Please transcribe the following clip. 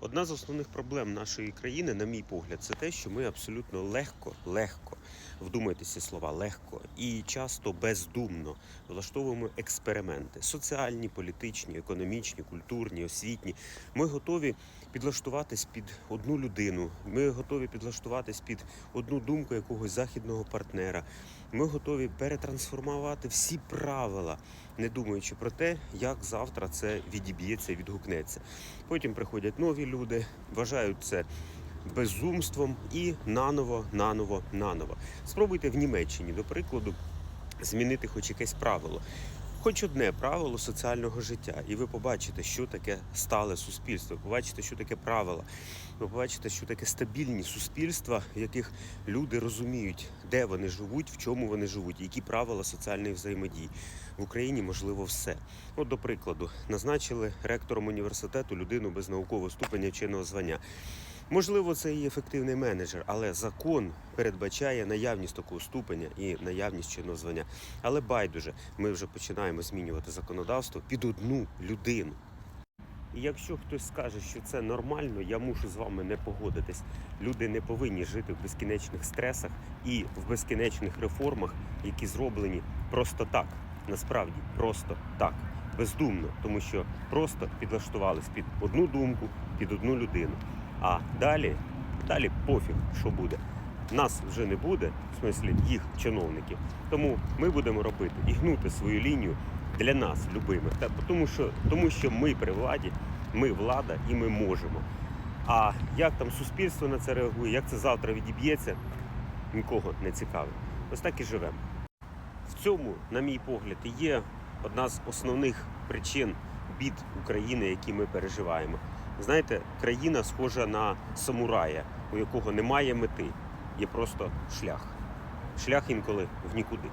Одна з основних проблем нашої країни, на мій погляд, це те, що ми абсолютно легко, легко, вдумайтеся слова, легко і часто бездумно влаштовуємо експерименти соціальні, політичні, економічні, культурні, освітні. Ми готові підлаштуватись під одну людину. Ми готові підлаштуватись під одну думку якогось західного партнера. Ми готові перетрансформувати всі правила, не думаючи про те, як завтра це відіб'ється, відгукнеться. Потім приходять нові люди, вважають це безумством і наново, наново, наново. Спробуйте в Німеччині, до прикладу, змінити хоч якесь правило. Хоч одне правило соціального життя, і ви побачите, що таке стале суспільство. Ви побачите, що таке правила. Ви побачите, що таке стабільні суспільства, в яких люди розуміють, де вони живуть, в чому вони живуть, які правила соціальної взаємодії. В Україні можливо все. От, до прикладу, назначили ректором університету людину без наукового ступеня вченого звання. Можливо, це і ефективний менеджер, але закон передбачає наявність такого ступеня і наявність чинного звання. Але байдуже, ми вже починаємо змінювати законодавство під одну людину. І якщо хтось скаже, що це нормально, я мушу з вами не погодитись. Люди не повинні жити в безкінечних стресах і в безкінечних реформах, які зроблені просто так. Насправді, просто так, бездумно, тому що просто підлаштувались під одну думку, під одну людину. А далі, далі пофіг, що буде. Нас вже не буде, в смислі їх чиновників. Тому ми будемо робити і гнути свою лінію для нас, любимих. Та тому що, тому що ми при владі, ми влада і ми можемо. А як там суспільство на це реагує, як це завтра відіб'ється, нікого не цікавить. Ось так і живемо. В цьому, на мій погляд, є одна з основних причин бід України, які ми переживаємо. Знаєте, країна схожа на самурая, у якого немає мети, є просто шлях. Шлях інколи в нікуди.